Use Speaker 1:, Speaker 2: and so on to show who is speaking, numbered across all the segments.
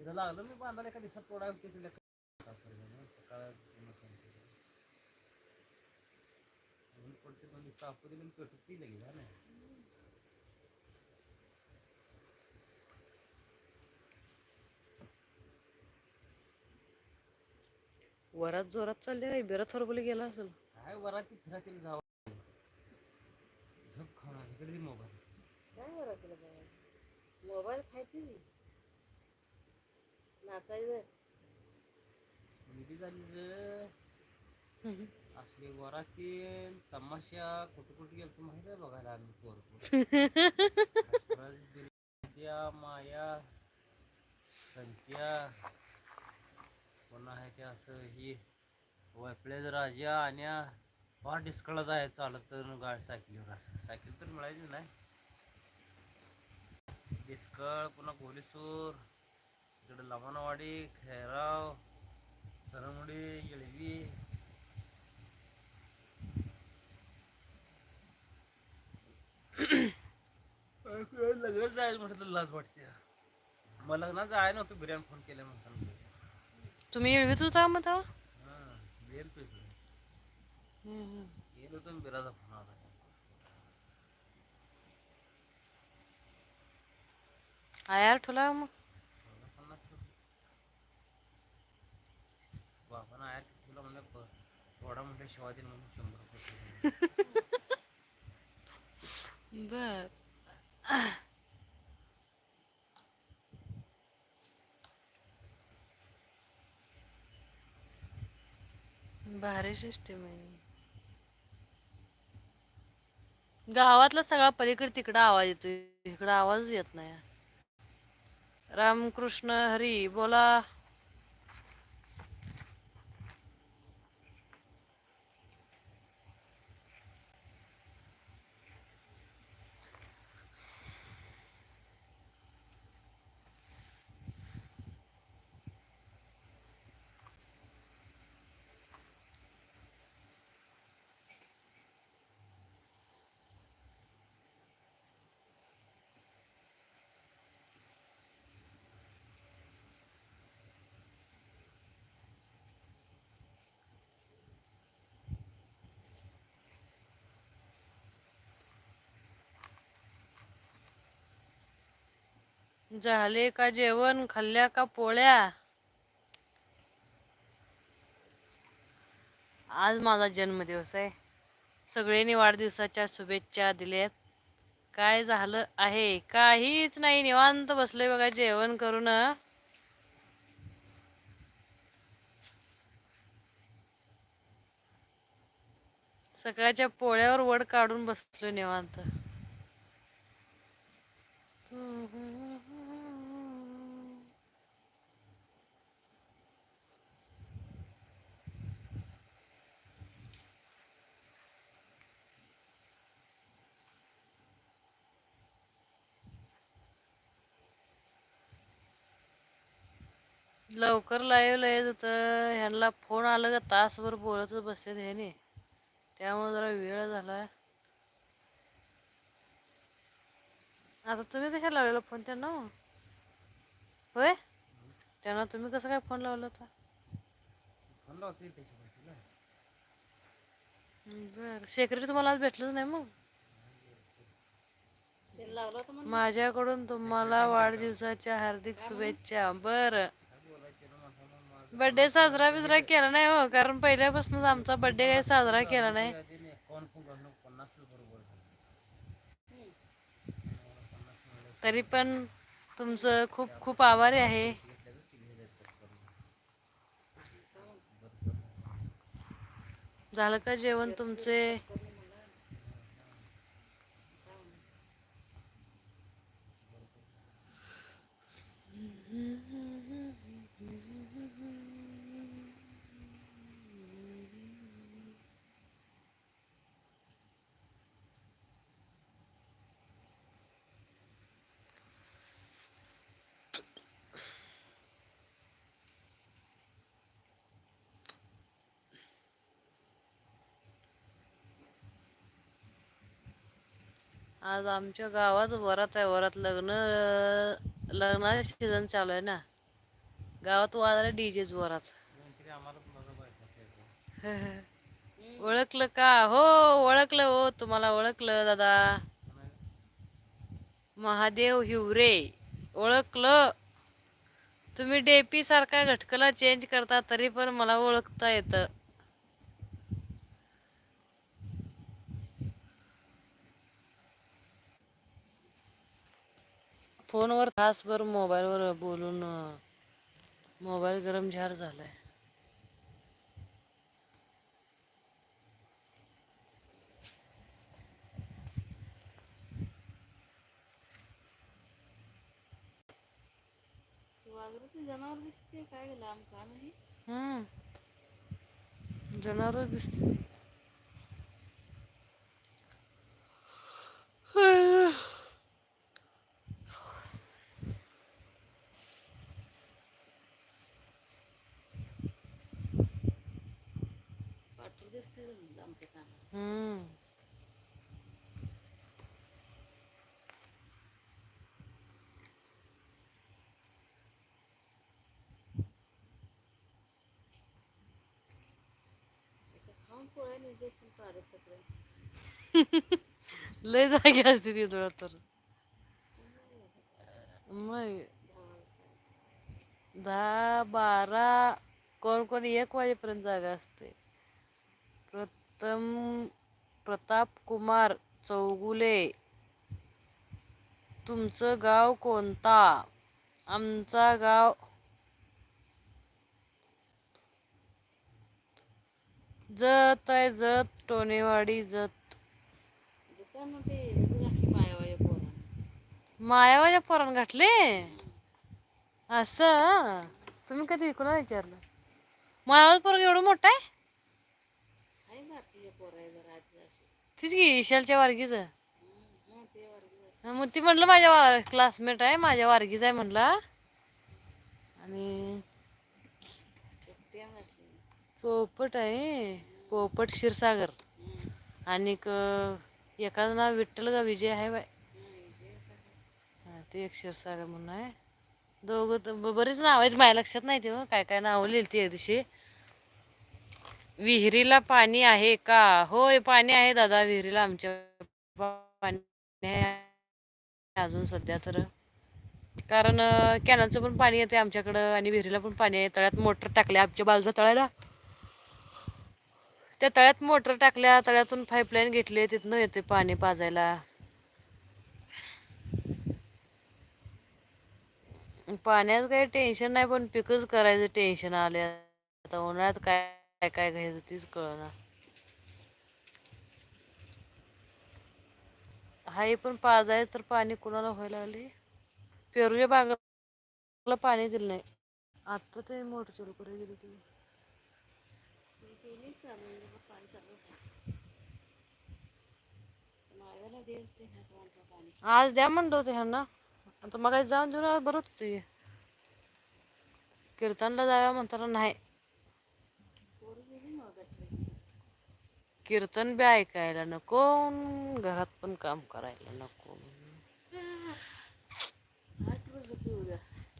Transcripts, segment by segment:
Speaker 1: तिला लागलं मी बांधायला एका दिवसात तोडा की तिला सकाळ ऊन पडते पण ती कापू दिली आणि पेटत ती लगेच ना
Speaker 2: वरात जोरात चालले रे बिरा थोरबली गेला असेल.
Speaker 1: काय वराती फिरातील जावं? झोप खाणार इकडे मोबाईल.
Speaker 2: काय वरातीला मोबाईल खायची? नाचायचं
Speaker 1: मुलगी झाली रे. असली वराती तमाशा कुठं कुठं गेलो माहिती आहे बघायला आम्ही पोर विद्या माया संत्या पुन्हा आहे ते असं ही वैपळेच राजा आणि फार डिस्कळा जायचं चालत तर गाडी सायकलीवर असं. सायकल तर मिळायची नाही. डिस्कळ पुन्हा कोलीसूर इकडे लमानवाडी खैराव सरमुडी येळवी. लग्नच जायचं म्हटलं लाज वाटते. मग लग्नात जाय नव्हतं बिर्याणी फोन केले म्हणताना
Speaker 2: तुम्ही येळवीत होता मग तेव्हा?
Speaker 1: हां बिल पेटलं गेलो तर बिराचा फोन आला.
Speaker 2: आयार ठेवला मग?
Speaker 1: वडा म्हणलं शिवा दिल म्हणून शंभर रुपये
Speaker 2: बर. भारी सिस्टीम आहे गावातला सगळा पलीकडे तिकडं आवाज येतोय. इकडं आवाज येत नाही. रामकृष्ण हरी बोला. झाले का जेवण? खाल्ल्या का पोळ्या? आज माझा जन्मदिवस आहे. सगळ्यांनी वाढदिवसाच्या शुभेच्छा दिल्यात. काय झालं आहे? काहीच नाही. निवांत बसले बघा जेवण करून. सकाळच्या पोळ्यावर वड काढून बसलो निवांत. लवकर लाईव्ह येत होतं. ह्यांना फोन आला का तासभर बोलतच बसते ह्याने. त्यामुळे जरा वेळ झाला. आता तुम्ही कशा लावलेला फोन त्यांना? होय? त्यांना तुम्ही कसं काय फोन लावला होता. बर. सेक्रेटरी तुम्हाला आज भेटलंच नाही मग? माझ्याकडून तुम्हाला वाढदिवसाच्या हार्दिक शुभेच्छा. बर. बर्थडे साजरा बिजरा केला नाही हो कारण पहिल्यापासूनच आमचा बर्थडे काही साजरा केला नाही. तरी पण तुमचं खूप खूप आभारी आहे. झालं का जेवण तुमचे? आज आमच्या गावात वरात आहे वरात लग्न लग्नाचा सीझन चालू आहे ना. गावात वाजायला डीजे जोरात ओळखलं का? हो ओळखलं हो तुम्हाला ओळखलं दादा. महादेव हिवरे ओळखलं. तुम्ही डेपी सारखा घटकला चेंज करता तरी पण मला ओळखता येतं. फोनवर तासभर मोबाईलवर बोलून मोबाईल गरम झार झालाय.
Speaker 3: जनावर दिसते काय लांब का नाही?
Speaker 2: हम्म. जनावर दिसते
Speaker 3: पाठू दिसते लांब का
Speaker 2: हम्म. लय जागी असते ती तुला तर. मग दहा बारा कोण कोण एक वाजेपर्यंत जागा असते. प्रथम प्रताप कुमार चौगुले. तुमचं गाव कोणता? आमचा गाव जत आहे जत टोनेवाडी जत. मायावाच्या पोरान घातले? असं तुम्ही कधी कुणाला विचारलं? मायावाचं पोरग एवढं मोठं आहे? तीच की ईशालच्या वारगीच. मग ती म्हटलं माझ्या क्लासमेट आहे माझ्या वारगीच आहे म्हटलं आणि पोपट आहे पोपट क्षीरसागर. आणि एखादं नाव विठ्ठल का विजय आहे बाय ते एक क्षीरसागर म्हणून आहे. दोघं तर बरीच नाव आहेत माझ्या लक्षात नाही ते हो, काय काय नावं लिहिली ती दिवशी. विहिरीला पाणी आहे का? होय पाणी आहे दादा विहिरीला आमच्या पाणी अजून सध्या तर. कारण कॅनलचं पण पाणी येते आमच्याकडं आणि विहिरीला पण पाणी आहे. तळ्यात मोटर टाकल्या आमच्या बाजूच्या तळ्याला. त्या तळ्यात मोटर टाकल्या तळ्यातून पाईपलाईन घेतली तिथनं येते पाणी पाजायला. पाण्यात काही टेन्शन नाही पण पिकच करायचं टेन्शन आले आता उन्हाळ्यात काय काय काय घ्यायचं तीच कळना. हाय पण पाजायचं तर पाणी कुणाला व्हायला लागले पेरूच्या बागाला पाणी दिलं नाही. आता ते मोटर चालू करायला गेली ती
Speaker 3: केली चालू पाणी चालू आहे. माव्याला देव ते ना कोणतं पाणी.
Speaker 2: आज द्या म्हणलं होतं ह्यांना. आता मग जाऊन देऊन बरं होतं कीर्तनला जाव्या म्हणताना नाही
Speaker 3: पोरं गेली ना गटरी
Speaker 2: कीर्तन बी ऐकायला नको घरात पण काम करायला नको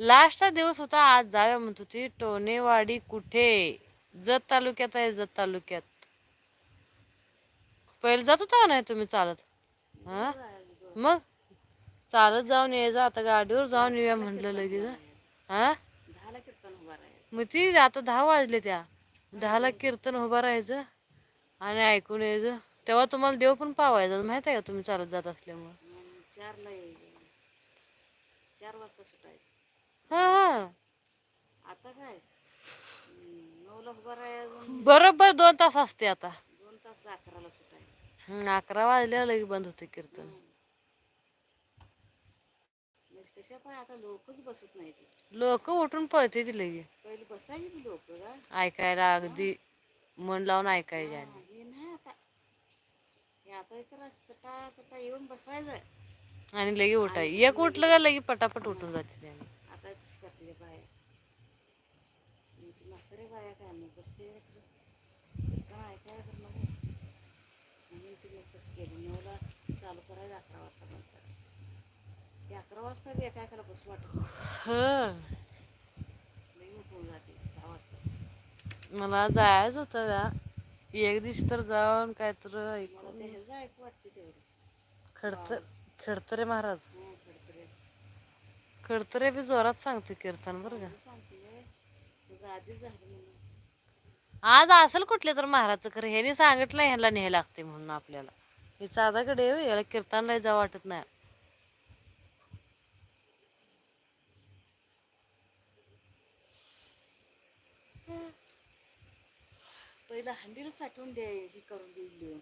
Speaker 2: लास्टचा दिवस होता आज जाव्या म्हणत होती टोनेवाडी कुठे? जत तालुक्यात आहे जत तालुक्यात. पहिले जात होता नाही तुम्ही चालत? हा? मग? चालत जाऊन यायचं आता गाडीवर जाऊन येऊया म्हटलं लगेच. हा? मग ती आता दहा वाजले त्या. दहाला कीर्तन उभं राहायचं. आणि ऐकून यायचं तेव्हा तुम्हाला देव पण पावायचा माहीत आहे का तुम्ही चालत जात असल्यामुळं?
Speaker 3: चारला यायचं चार वाजता सुटायचं
Speaker 2: हा हा.
Speaker 3: आता काय
Speaker 2: बरोबर दोन तास असते आता.
Speaker 3: दोन तास अकराला सुटायचं
Speaker 2: अकरा वाजल्यावर लगे बंद होते कीर्तन.
Speaker 3: कशा पण आता लोकच बसत नाही
Speaker 2: लोक उठून पळते ती लगे
Speaker 3: पहिले बसायची लोक का
Speaker 2: ऐकायला अगदी मन लावून ऐकायचे आणि
Speaker 3: हा, नाही आता. हे आता चटा चटा येऊन बसवायचं
Speaker 2: आणि लगे उठाय एक उठलं का लगे पटापट उठून जाते त्याने.
Speaker 3: आता करते बाया बाया काय मग बसते खरं काय ऐकायला तर नको म्हणून ती मग कसं केलं नऊला चालू करायचं अकरा वाजता बंद करायचं ते अकरा वाजता बी एका एकाला बसू वाटत नाही.
Speaker 2: ह. मला जायचं होतं एक दिवशी तर जाऊन काय तर खडतर खडतरे महाराज. खडतरे बी जोरात सांगते कीर्तन बरं का. आज असेल कुठले तर महाराजचं खरं ह्याने सांगितलं ह्याला न्यायला लागते म्हणून आपल्याला. हे साधाकडे याला कीर्तनला जा वाटत नाही.
Speaker 3: पहिला हंडीला साठवून दे हे करून देईल लिहून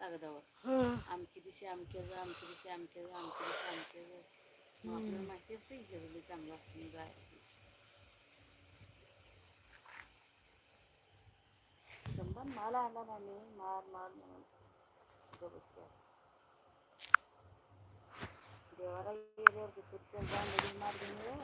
Speaker 3: कागदावर. आमकी दिवशी अमक्याचं आमकी दिवशी अमक्याचं आमकी दिवशी अमक्याचं मग आपल्याला माहिती असतं गेलेलं चांगलं असतं जायचं संबंध माल आला ना मी मार मार म्हणून. देवाला गेल्यावर मार घेऊन.